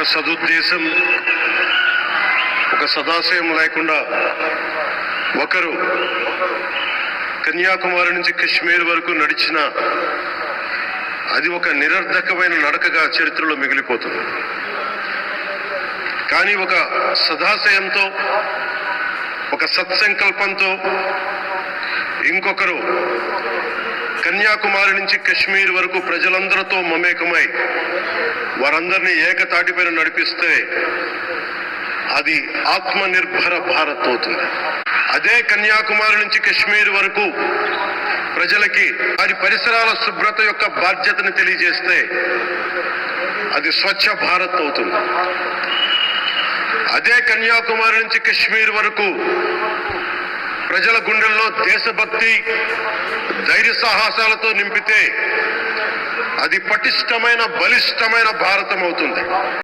ఒక సదుద్దేశం ఒక సదాశయం లేకుండా ఒకరు కన్యాకుమారి నుంచి కశ్మీర్ వరకు నడిచిన అది ఒక నిరర్ధకమైన నడకగా చరిత్రలో మిగిలిపోతుంది. కానీ ఒక సదాశయంతో ఒక సత్సంకల్పంతో ఇంకొకరు కన్యాకుమారి నుంచి కశ్మీర్ వరకు ప్రజలందరితో మమేకమై వారందరినీ ఏకతాటిపైన నడిపిస్తే అది ఆత్మనిర్భర భారత్ అవుతుంది. అదే కన్యాకుమారి నుంచి కశ్మీర్ వరకు ప్రజలకి వారి పరిసరాల శుభ్రత యొక్క బాధ్యతను తెలియజేస్తే అది స్వచ్ఛ భారత్ అవుతుంది. అదే కన్యాకుమారి నుంచి కశ్మీర్ వరకు ప్రజల గుండెల్లో దేశభక్తి ధైర్య సాహసాలతో నింపితే అది పటిష్టమైన బలిష్టమైన భారతం అవుతుంది